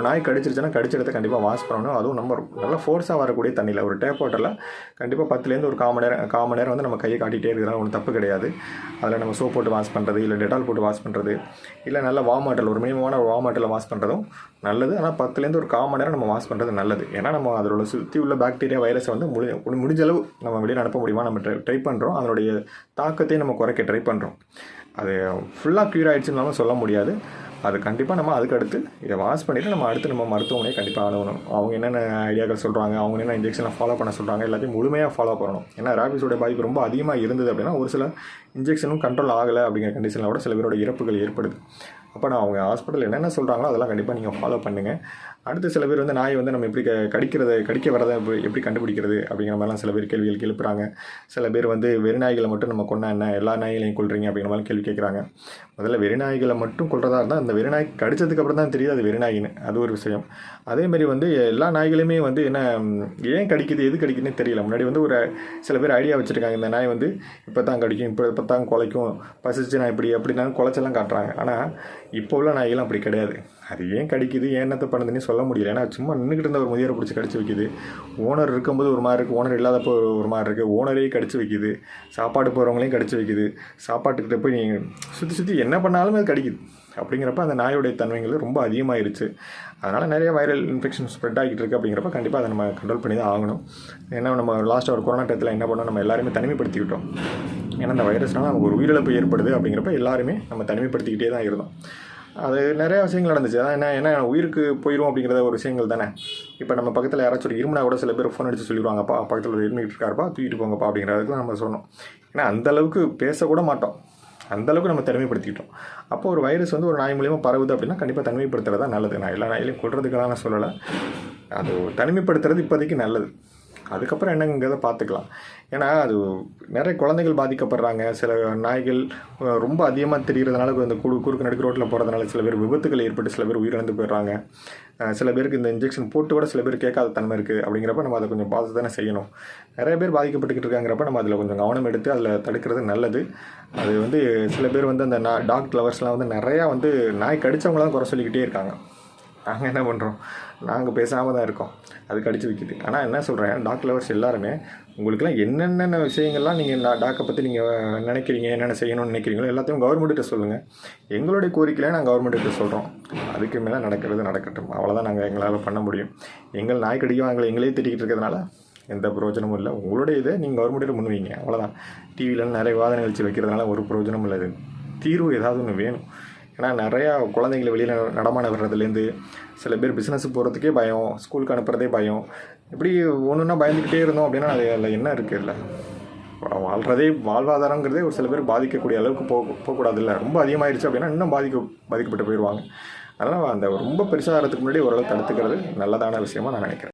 ஒரு நாய் கடிச்சிருச்சுன்னா கடிச்ச இடத்த கண்டிப்பாக வாஷ் பண்ணணும். அதுவும் நம்ம நல்லா ஃபோர்ஸாக வரக்கூடிய தண்ணியில் ஒரு டேப் வாட்டரில் கண்டிப்பாக பத்துலேருந்து ஒரு காமன் நேரம் காமன் நேரம் வந்து நம்ம கையை காட்டிகிட்டே இருக்கிறாங்க ஒன்றும் தப்பு கிடையாது. அதில் நம்ம சோப் போட்டு வாஷ் பண்ணுறது இல்லை டெட்டால் போட்டு வாஷ் பண்ணுறது இல்லை நல்ல வார்ம் வாட்டரில் ஒரு மினிமமான ஒரு வார்ம் வாட்டரில் வாஷ் பண்ணுறதும் நல்லது. ஆனால் பத்துலேருந்து ஒரு காமன் நேரம் நம்ம வாஷ் பண்ணுறது நல்லது. ஏன்னா நம்ம அதோட சுற்றி உள்ள பாக்டீரியா வைரஸை வந்து முடி முடிஞ்சளவு நம்ம வெளியே அனுப்ப முடியுமா? நம்ம ட்ரை ட்ரை பண்ணுறோம் அதனுடைய தாக்கத்தை நம்ம குறைக்க ட்ரை பண்ணுறோம் அது ஃபுல்லாக க்யூர் ஆகிடுச்சுன்னு சொல்ல முடியாது. அது கண்டிப்பாக நம்ம அதுக்கடுத்து இதை வாஷ் பண்ணிவிட்டு நம்ம அடுத்து நம்ம மருத்துவமனையை கண்டிப்பாக அணுகணும். அவங்க என்னென்ன ஐடியாக்கள் சொல்கிறாங்க அவங்க என்னென்ன இன்ஜெக்ஷனை ஃபாலோ பண்ண சொல்கிறாங்க எல்லாத்தையும் முழுமையாக ஃபாலோ பண்ணணும். ஏன்னா ரேபிஸோட பாதிப்பு ரொம்ப அதிகமாக இருந்தது அப்படின்னா ஒரு சில இன்ஜெக்ஷனும் கண்ட்ரோல் ஆகலை அப்படிங்கிற கண்டிஷனில் கூட சில பேரோட இறப்புகள் ஏற்படுது. அப்போ நான் அவங்க ஹாஸ்பிட்டல் என்னென்ன சொல்கிறாங்களோ அதெல்லாம் கண்டிப்பாக நீங்கள் ஃபாலோ பண்ணுங்கள் அடுத்து சில பேர் வந்து நாய் வந்து நம்ம எப்படி க கடிக்கிறது கடிக்க வரதை எப்படி எப்படி கண்டுபிடிக்கிறது அப்படிங்கிற மாதிரிலாம் சில பேர் கேள்விகள் எழுப்புறாங்க சில பேர் வந்து வெறிநாய்களை மட்டும் நம்ம கொண்டா என்ன? எல்லா நாய்களையும் கொள்றீங்க அப்படிங்கிற மாதிரி கேள்வி கேட்குறாங்க. முதல்ல வெறிநாய்களை மட்டும் கொள்றதா இருந்தால் அந்த வெறிநாய் கடிச்சதுக்கு அப்புறம் தான் தெரியுது அது வெறிநாயின்னு அது ஒரு விஷயம். அதேமாதிரி வந்து எல்லா நாய்களுமே வந்து என்ன ஏன் கடிக்குது எது கடிக்குதுன்னு தெரியல. முன்னாடி வந்து ஒரு சில பேர் ஐடியா வச்சுருக்காங்க. இந்த நாய் வந்து இப்போ தான் கடிக்கும் இப்போ இப்போ தான் குலைக்கும் பசிச்சு நான் இப்படி அப்படின்னா குலைச்செல்லாம் காட்டுறாங்க. ஆனால் இப்போ உள்ள நாய்கள்லாம் அப்படி கிடையாது. அது ஏன் கடிக்குது? ஏன் என்னத்தை பண்ணுதுன்னு சொல்ல முடியல. ஏன்னா சும்மா நின்றுக்கிட்டு இருந்த ஒரு முதியரை பிடிச்சி கடிச்சு வைக்குது. ஓனர் இருக்கும்போது ஒரு மாதிரி இருக்குது ஓனர் இல்லாதப்போ ஒரு- மாதிரி இருக்குது ஓனரையும் கடிச்சு வைக்குது. சாப்பாடு போகிறவங்களையும் கடிச்சு வைக்குது. சாப்பாட்டுக்கிட்ட போய் நீங்கள் சுற்றி சுற்றி என்ன பண்ணாலும் அது கடிக்குது. அப்படிங்கிறப்ப அந்த நாயோடைய தன்மைகள் ரொம்ப அதிகமாயிருச்சு. அதனால் நிறைய வைரல் இன்ஃபெக்ஷன் ஸ்ப்ரெட் ஆகிட்டு இருக்கு அப்படிங்கிறப்ப கண்டிப்பாக அதை நம்ம கண்ட்ரோல் பண்ணி தான் ஆகணும். ஏன்னா நம்ம லாஸ்ட்டாக ஒரு கொரோனா டயத்தில் என்ன பண்ணோம்? நம்ம எல்லாருமே தனிமைப்படுத்திக்கிட்டோம். ஏன்னா அந்த வைரஸ்னால் நமக்கு ஒரு உயிரிழப்பு ஏற்படுது அப்படிங்கிறப்ப எல்லாருமே நம்ம தனிமைப்படுத்திக்கிட்டே தான் இருந்தோம். அது நிறைய விஷயங்கள் நடந்துச்சு. அதான் என்ன ஏன்னா உயிருக்கு போயிடும் அப்படிங்கிறத ஒரு விஷயங்கள் தானே. இப்போ நம்ம பக்கத்தில் யாராச்சும் ஒரு இருமுனா கூட சில பேர் ஃபோன் அடிச்சு சொல்லிடுவாங்கப்பா பக்கத்தில் ஒரு இருமிட்டு இருக்காருப்பா தூக்கிட்டு போங்கப்பா அப்படிங்கிறதுக்கு நம்ம சொன்னோம் ஏன்னா அந்தளவுக்கு பேசக்கூட மாட்டோம். அந்த அளவுக்கு நம்ம தனிமைப்படுத்திக்கிட்டோம். அப்போ ஒரு வைரஸ் வந்து ஒரு நாய் மூலியமாக பரவுது அப்படின்னா கண்டிப்பாக தனிமைப்படுத்துறது தான் நல்லது. நான் எல்லா நாயிலையும் கொள்றதுக்கெல்லாம் நான் சொல்லலை. அது தனிமைப்படுத்துறது இப்போதைக்கு நல்லது. அதுக்கப்புறம் என்னங்கிறத பார்த்துக்கலாம். ஏன்னா அது நிறைய குழந்தைகள் பாதிக்கப்படுறாங்க. சில நாய்கள் ரொம்ப அதிகமாக தெரிகிறதுனால இந்த குறு குறுக்கு நடுக்கு ரோட்டில் போகிறதுனால சில பேர் விபத்துகள் ஏற்பட்டு சில பேர் உயிரிழந்து போயிடுறாங்க. சில பேருக்கு இந்த இன்ஜெக்ஷன் போட்டு கூட சில பேர் கேட்காத தன்மை இருக்குது அப்படிங்கிறப்ப நம்ம அதை கொஞ்சம் பார்த்து தானே செய்யணும். நிறைய பேர் பாதிக்கப்பட்டுக்கிட்டு இருக்காங்கிறப்ப நம்ம அதில் கொஞ்சம் கவனம் எடுத்து அதில் தடுக்கிறது நல்லது. அது வந்து சில பேர் வந்து அந்த நா டாக் லவர்ஸ்லாம் வந்து நிறையா வந்து நாய் கடித்தவங்களாம் குறை சொல்லிக்கிட்டே இருக்காங்க. நாங்கள் என்ன பண்ணுறோம் நாங்கள் பேசாமல் தான் இருக்கோம். அது கடிச்சு வைக்குது. ஆனால் என்ன சொல்கிறேன் டாக் லவர்ஸ் எல்லாருமே உங்களுக்குலாம் என்னென்ன விஷயங்கள்லாம் நீங்கள் டாக்கை பற்றி நீங்கள் நினைக்கிறீங்க? என்னென்ன செய்யணும்னு நினைக்கிறீங்களோ எல்லாத்தையும் கவர்மெண்ட்டிட்ட சொல்லுங்கள் எங்களுடைய கோரிக்கையில நாங்கள் கவர்மெண்ட்டிட்ட சொல்கிறோம் அதுக்கு மேலே நடக்கிறது நடக்கட்டும். அவ்வளோதான் நாங்கள் எங்களால் பண்ண முடியும். எங்கள் நாய் கடிக்கும் எங்களை எங்களே திட்டிக்கிட்டு இருக்கிறதுனால எந்த பிரயோஜனமும் இல்லை. உங்களுடைய இதை நீங்கள் கவர்மெண்ட்டில் முன்வீங்க. அவ்வளோதான் டிவியில் நிறைய விவாத நிகழ்ச்சி வைக்கிறதுனால ஒரு பிரயோஜனமும் இல்லை தீர்வு ஏதாவது ஒன்று வேணும். ஏன்னா நிறையா குழந்தைங்களை வெளியில் நடமான வர்றதுலேருந்து சில பேர் பிஸ்னஸுக்கு போகிறதுக்கே பயம் ஸ்கூலுக்கு அனுப்புறதே பயம். இப்படி ஒன்று ஒன்றா பயந்துக்கிட்டே இருந்தோம் அப்படின்னா அது அதில் என்ன இருக்குது இல்லை? வாழ்கிறதே வாழ்வாதாரங்கிறதே ஒரு சில பேர் பாதிக்கக்கூடிய அளவுக்கு போக போகக்கூடாது இல்லை ரொம்ப அதிகமாகிடுச்சு அப்படின்னா இன்னும் பாதிக்க பாதிக்கப்பட்டு போயிடுவாங்க. அதனால் அந்த ரொம்ப பெருசாகிறதுக்கு முன்னாடி ஓரளவு தடுத்துக்கிறது நல்லதான விஷயமா நான் நினைக்கிறேன்.